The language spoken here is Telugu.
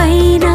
పైన